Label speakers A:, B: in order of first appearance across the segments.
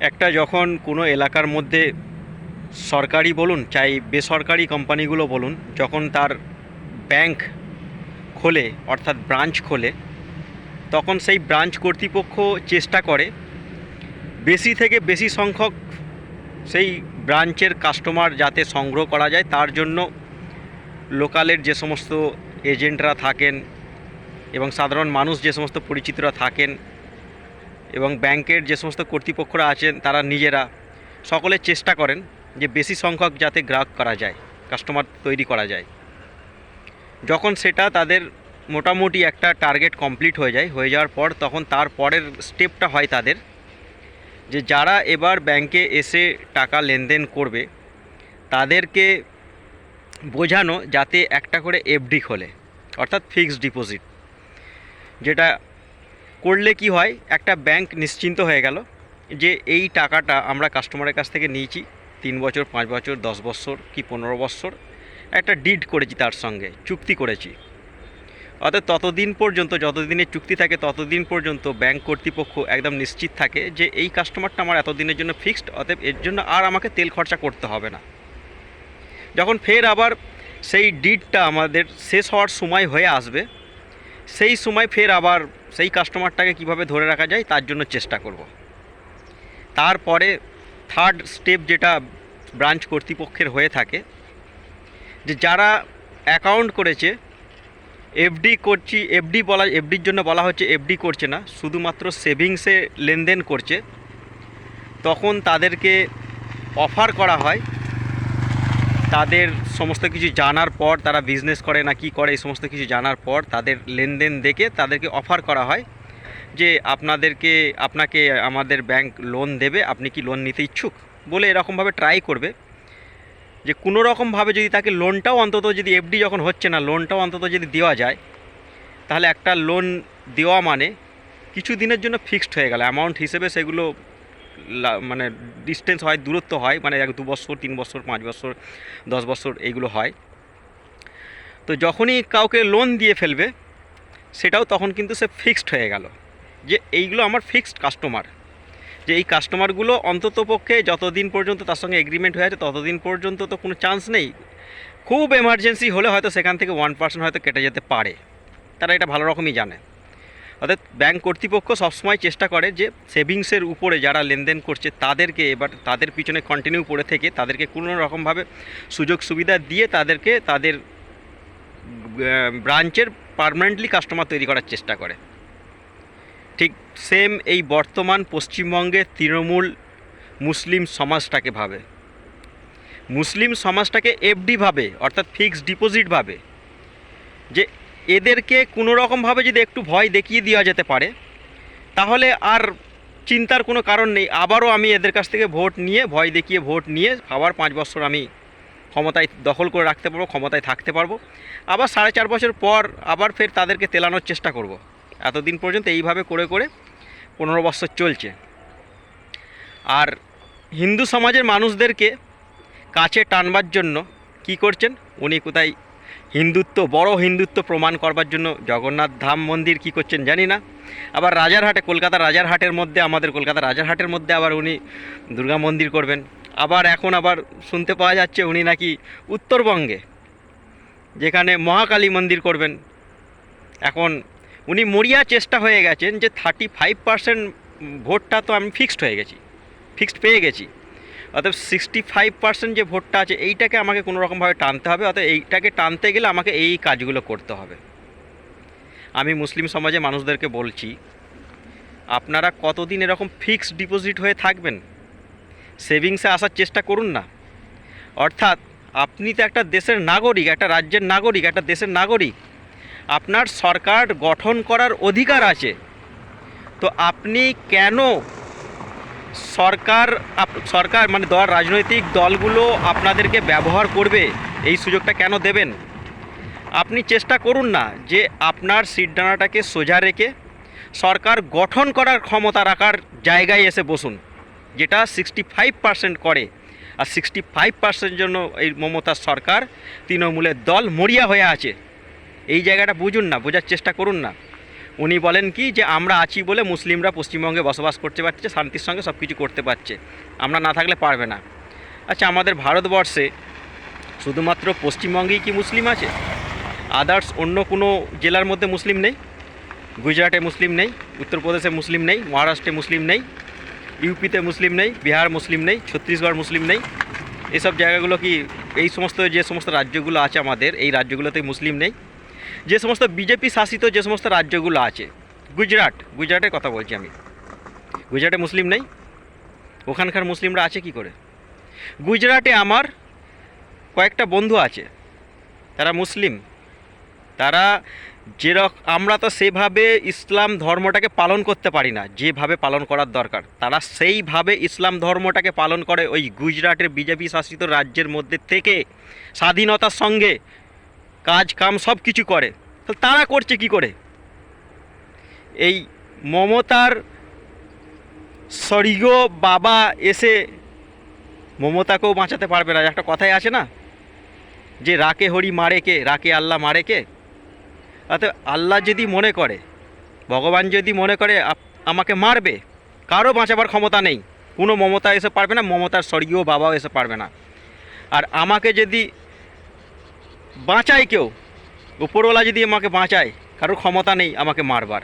A: একটা যখন কোনো এলাকার মধ্যে সরকারি বলুন, চাই বেসরকারি কোম্পানিগুলো বলুন, যখন তার ব্যাংক খোলে, অর্থাৎ ব্রাঞ্চ খোলে, তখন সেই ব্রাঞ্চ কর্তৃপক্ষ চেষ্টা করে বেশি থেকে বেশি সংখ্যক সেই ব্রাঞ্চের কাস্টমার যাতে সংগ্রহ করা যায়। তার জন্য লোকালের যে সমস্ত এজেন্টরা থাকেন এবং সাধারণ মানুষ যে সমস্ত পরিচিতরা থাকেন এবং ব্যাংকের যে সমস্ত কর্তৃপক্ষরা আছেন, তারা নিজেরা সকলে চেষ্টা করেন যে বেশি সংখ্যক যাতে গ্রাহক করা যায়, কাস্টমার তৈরি করা যায়। যখন সেটা তাদের মোটামুটি একটা টার্গেট কমপ্লিট হয়ে যায়, হয়ে যাওয়ার পর তখন তার পরের স্টেপটা হয় তাদের যে যারা এবার ব্যাংকে এসে টাকা লেনদেন করবে, তাদেরকে বোঝানো যাতে একটা করে এফডি খোলে, অর্থাৎ ফিক্সড ডিপোজিট, যেটা করলে কি হয়? একটা ব্যাংক নিশ্চিন্ত হয়ে গেল যে এই টাকাটা আমরা কাস্টমারের কাছ থেকে নিয়েছি। তিন বছর, পাঁচ বছর, দশ বছর কি পনেরো বছর? একটা ডিড করেছি তার সঙ্গে, চুক্তি করেছি। অর্থাৎ ততদিন পর্যন্ত, যতদিনের চুক্তি থাকে, ততদিন পর্যন্ত ব্যাংক কর্তৃপক্ষ একদম নিশ্চিত থাকে যে এই কাস্টমারটা আমার এতদিনের জন্য ফিক্সড অতএব এর জন্য আর আমাকে তেল খরচা করতে হবে না। যখন ফের আবার সেই ডিডটা আমাদের শেষ হওয়ার সময় হয়ে আসবে সেই সময় ফের আবার সেই কাস্টমারটাকে কীভাবে ধরে রাখা যায়, তার জন্য চেষ্টা করব। তারপরে থার্ড স্টেপ যেটা ব্রাঞ্চ কর্তৃপক্ষের হয়ে থাকে, যে যারা অ্যাকাউন্ট করেছে এফডি করছি এফডি বলা এফডির জন্য বলা হচ্ছে এফডি করছে না, শুধুমাত্র সেভিংসে লেনদেন করছে, তখন তাদেরকে অফার করা হয়। তাদের সমস্ত কিছু জানার পর তারা বিজনেস করে না কি করে, এই সমস্ত কিছু জানার পর তাদের লেনদেন দেখে তাদেরকে অফার করা হয় যে আপনাদেরকে, আপনাকে আমাদের ব্যাংক লোন দেবে, আপনি কি লোন নিতে ইচ্ছুক? বলে এরকমভাবে ট্রাই করবে। যে কোনো রকমভাবে যদি তাকে লোনটাও অন্তত যদি এফডি যখন হচ্ছে না লোনটাও অন্তত যদি দেওয়া যায়, তাহলে একটা লোন দেওয়া মানে কিছু দিনের জন্য ফিক্সড হয়ে গেল। অ্যামাউন্ট হিসেবে সেগুলো মানে ডিস্টেন্স হয়, দূরত্ব হয় মানে এক দু বছর, তিন বছর, পাঁচ বছর, দশ বছর এইগুলো হয়। তো যখনই কাউকে লোন দিয়ে ফেলবে, সেটাও তখন কিন্তু সে ফিক্সড হয়ে গেল। যে এইগুলো আমার ফিক্সড কাস্টমার যে এই কাস্টমারগুলো অন্তত পক্ষে যতদিন পর্যন্ত তার সঙ্গে এগ্রিমেন্ট হয়ে আছে, ততদিন পর্যন্ত তো কোনো চান্স নেই। খুব এমার্জেন্সি হলে হয়তো সেখান থেকে ওয়ান পার্সেন্ট হয়তো কেটে যেতে পারে। তারা এটা ভালো রকমই জানে। অর্থাৎ ব্যাংক কর্তৃপক্ষ সবসময় চেষ্টা করে যে সেভিংসের উপরে যারা লেনদেন করছে তাদেরকে এবার তাদের পিছনে কন্টিনিউ পড়ে থেকে, তাদেরকে কোনো রকমভাবে সুযোগ সুবিধা দিয়ে তাদেরকে তাদের ব্রাঞ্চের পার্মানেন্টলি কাস্টমার তৈরি করার চেষ্টা করে। ঠিক সেম এই বর্তমান পশ্চিমবঙ্গের তৃণমূল মুসলিম সমাজটাকে ভাবে। মুসলিম সমাজটাকে এফডি ভাবে, অর্থাৎ ফিক্সড ডিপোজিট ভাবে, যে এদেরকে কোনো রকমভাবে যদি একটু ভয় দেখিয়ে দেওয়া যেতে পারে, তাহলে আর চিন্তার কোনো কারণ নেই। আবারও আমি এদের কাছ থেকে ভোট নিয়ে, ভয় দেখিয়ে ভোট নিয়ে আবার পাঁচ বছর আমি ক্ষমতায় দখল করে রাখতে পারব, ক্ষমতায় থাকতে পারব। আবার সাড়ে চার বছর পর আবার ফের তাদেরকে তেলানোর চেষ্টা করব। এতদিন পর্যন্ত এইভাবে করে করে পনেরো বছর চলছে। আর হিন্দু সমাজের মানুষদেরকে কাছে টানবার জন্য কি করছেন? উনি কোথায় হিন্দুত্ব, বড় হিন্দুত্ব প্রমাণ করবার জন্য জগন্নাথ ধাম মন্দির কি করছেন জানি না। আবার রাজারহাটে, কলকাতা রাজারহাটের মধ্যে, আমাদের কলকাতা রাজারহাটের মধ্যে আবার উনি দুর্গা মন্দির করবেন। আবার এখন আবার শুনতে পাওয়া যাচ্ছে উনি নাকি উত্তরবঙ্গে, যেখানে মহাকালী মন্দির করবেন। এখন উনি মরিয়া চেষ্টা হয়ে গেছেন যে থার্টি ফাইভ পার্সেন্ট ভোটটা তো আমি ফিক্সড হয়ে গেছি ফিক্সড পেয়ে গেছি। অর্থাৎ সিক্সটি ফাইভ পার্সেন্ট যে ভোটটা আছে, এইটাকে আমাকে কোনো রকমভাবে টানতে হবে অর্থাৎ এইটাকে টানতে গেলে আমাকে এই কাজগুলো করতে হবে। আমি মুসলিম সমাজে মানুষদেরকে বলছি, আপনারা কতদিন এরকম ফিক্সড ডিপোজিট হয়ে থাকবেন? সেভিংসে আসার চেষ্টা করুন না। অর্থাৎ আপনি তো একটা দেশের নাগরিক, একটা রাজ্যের নাগরিক, একটা দেশের নাগরিক। আপনার সরকার গঠন করার অধিকার আছে। তো আপনি কেন সরকার সরকার মানে দল, রাজনৈতিক দলগুলো আপনাদেরকে ব্যবহার করবে, এই সুযোগটা কেন দেবেন? আপনি চেষ্টা করুন না যে আপনার সিট ডানাটাকে সোজা রেখে সরকার গঠন করার ক্ষমতা রাখার জায়গায় এসে বসুন, যেটা সিক্সটি ফাইভ পার্সেন্ট করে। আর সিক্সটি ফাইভ পার্সেন্ট জন্য এই মমতার সরকার তৃণমূলের দল মরিয়া হয়ে আছে। এই জায়গাটা বুঝুন না, বোঝার চেষ্টা করুন না। উনি বলেন কি যে, আমরা আছি বলে মুসলিমরা পশ্চিমবঙ্গে বসবাস করতে পারছে, শান্তির সঙ্গে সব কিছু করতে পারছে। আমরা না থাকলে পারবে না। আচ্ছা আমাদের ভারতবর্ষে শুধুমাত্র পশ্চিমবঙ্গেই কি মুসলিম আছে? আদার্স অন্য কোনো জেলার মধ্যে মুসলিম নেই? গুজরাটে মুসলিম নেই? উত্তরপ্রদেশে মুসলিম নেই? মহারাষ্ট্রে মুসলিম নেই? ইউপিতে মুসলিম নেই? বিহার মুসলিম নেই? ছত্তিশগড় মুসলিম নেই? এসব জায়গাগুলো কি এই সমস্ত, যে সমস্ত রাজ্যগুলো আছে আমাদের, এই রাজ্যগুলোতে মুসলিম নেই? যে সমস্ত বিজেপি শাসিত যে সমস্ত রাজ্যগুলো আছে, গুজরাট, গুজরাটের কথা বলছি আমি। গুজরাটে মুসলিম নেই? ওখানকার মুসলিমরা আছে কি করে? গুজরাটে আমার কয়েকটা বন্ধু আছে, তারা মুসলিম। তারা যেরক, আমরা তো সেভাবে ইসলাম ধর্মটাকে পালন করতে পারি না, যেভাবে পালন করার দরকার। তারা সেইভাবে ইসলাম ধর্মটাকে পালন করে ওই গুজরাটের বিজেপি শাসিত রাজ্যের মধ্যে থেকে স্বাধীনতার সঙ্গে কাজ, কাম সব কিছু করে। তো তারা করছে কি করে? এই মমতার স্বর্গীয় বাবা এসে মমতাকেও বাঁচাতে পারবে না। একটা কথাই আছে না? যে রাকে হরি মারে কে, রাকে আল্লাহ মারে কে? অতএব আল্লাহ যদি মনে করে, ভগবান যদি মনে করে আমাকে মারবে, কারও বাঁচাবার ক্ষমতা নেই। কোনো মমতা এসে পারবে না, মমতার স্বর্গীয় বাবাও এসে পারবে না। আর আমাকে যদি বাঁচায় কেউ? উপরওয়ালা যদি আমাকে বাঁচায়, কারোর ক্ষমতা নেই আমাকে মারবার।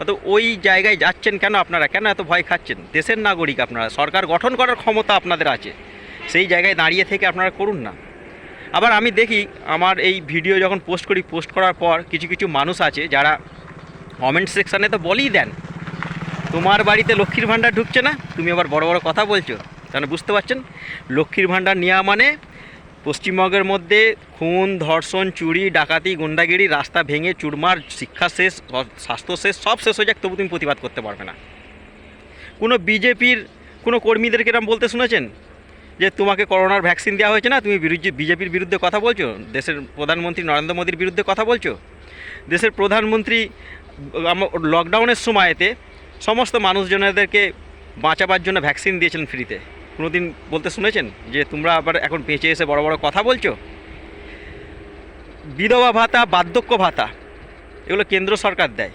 A: অত ওই জায়গায় যাচ্ছেন কেন আপনারা? কেন এত ভয় খাচ্ছেন? দেশের নাগরিক আপনারা, সরকার গঠন করার ক্ষমতা আপনাদের আছে। সেই জায়গায় দাঁড়িয়ে থেকে আপনারা করুন না। আবার আমি দেখি, আমার এই ভিডিও যখন পোস্ট করি, পোস্ট করার পর কিছু কিছু মানুষ আছে যারা কমেন্ট সেকশানে তো বলেই দেন, তোমার বাড়িতে লক্ষ্মীর ভাণ্ডার ঢুকছে না? তুমি আবার বড় বড় কথা বলছো। তাহলে বুঝতে পারছেন? লক্ষ্মীর ভাণ্ডার নেওয়া মানে পশ্চিমবঙ্গের মধ্যে খুন, ধর্ষণ, চুরি, ডাকাতি, গুন্ডাগিরি, রাস্তা ভেঙে, চুরমার, শিক্ষা শেষ, স্বাস্থ্য শেষ, সব শেষ হয়ে যাক, তবু তুমি প্রতিবাদ করতে পারবে না। কোনো বিজেপির, কোনো কর্মীদেরকে এরম বলতে শুনেছেন? যে তোমাকে করোনার ভ্যাকসিন দেওয়া হয়েছে না, তুমি বিরুদ্ধে, বিজেপির বিরুদ্ধে কথা বলছো? দেশের প্রধানমন্ত্রী নরেন্দ্র মোদীর বিরুদ্ধে কথা বলছো? দেশের প্রধানমন্ত্রী লকডাউনের সময়তে সমস্ত মানুষজনেদেরকে বাঁচাবার জন্য ভ্যাকসিন দিয়েছিলেন ফ্রিতে কোনোদিন বলতে শুনেছেন যে তোমরা আবার এখন বেঁচে এসে বড় বড় কথা বলছো? বিধবা ভাতা, বার্ধক্য ভাতা, এগুলো কেন্দ্র সরকার দেয়।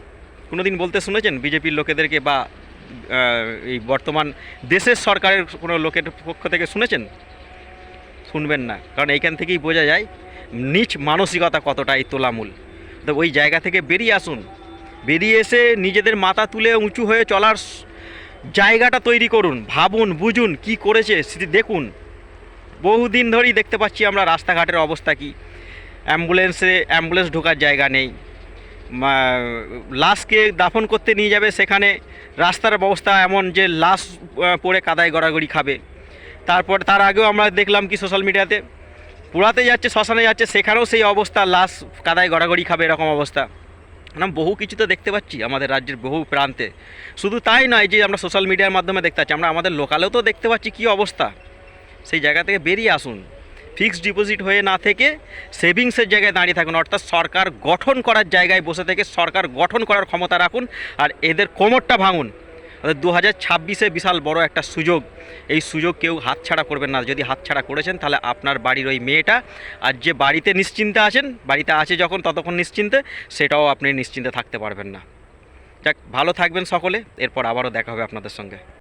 A: কোনোদিন বলতে শুনেছেন বিজেপির লোকেদেরকে বা এই বর্তমান দেশের সরকারের কোনো লোকের পক্ষ থেকে শুনেছেন? শুনবেন না, কারণ এইখান থেকেই বোঝা যায় নিচ মানসিকতা কতটা এই তোলামূল। তো ওই জায়গা থেকে বেরিয়ে আসুন। বেরিয়ে এসে নিজেদের মাথা তুলে উঁচু হয়ে চলার জায়গাটা তৈরি করুন, ভাবুন, বুঝুন কি করেছে সেটি দেখুন। বহুদিন ধরেই দেখতে পাচ্ছি আমরা রাস্তাঘাটের অবস্থা কি। অ্যাম্বুলেন্সে, অ্যাম্বুলেন্স ঢোকার জায়গা নেই। লাশকে দাফন করতে নিয়ে যাবে সেখানে। রাস্তার ব্যবস্থা এমন যে লাশ পড়ে কাদায় গড়াগড়ি খাবে। তারপর, তার আগেও আমরা দেখলাম কি সোশ্যাল মিডিয়াতে পুরাতে যাচ্ছে, শ্মশানে যাচ্ছে, সেখানেও সেই অবস্থা, লাশ কাদায় গড়াগড়ি খাবে এরকম অবস্থা। না বহু কিছু তো দেখতে পাচ্ছি আমাদের রাজ্যের বহু প্রান্তে। শুধু তাই নয় যে আমরা সোশ্যাল মিডিয়ার মাধ্যমে দেখতে পাচ্ছি, আমরা আমাদের লোকালেও তো দেখতে পাচ্ছি কী অবস্থা। সেই জায়গা থেকে বেরিয়ে আসুন। ফিক্সড ডিপোজিট হয়ে না থেকে সেভিংসের জায়গায় দাঁড়িয়ে থাকুন। অর্থাৎ সরকার গঠন করার জায়গায় বসে থেকে সরকার গঠন করার ক্ষমতা রাখুন আর এদের কোমরটা ভাঙুন। অর্থাৎ দু হাজার ছাব্বিশে বিশাল বড় একটা সুযোগ। এই সুযোগ কেউ হাতছাড়া করবেন না। যদি হাতছাড়া করেছেন, তাহলে আপনার বাড়ির ওই মেয়েটা আর যে বাড়িতে নিশ্চিন্তে আছেন, বাড়িতে আছে যখন ততক্ষণ নিশ্চিন্তে, সেটাও আপনি নিশ্চিন্তে থাকতে পারবেন না। যাক, ভালো থাকবেন সকলে। এরপর আবারও দেখা হবে আপনাদের সঙ্গে।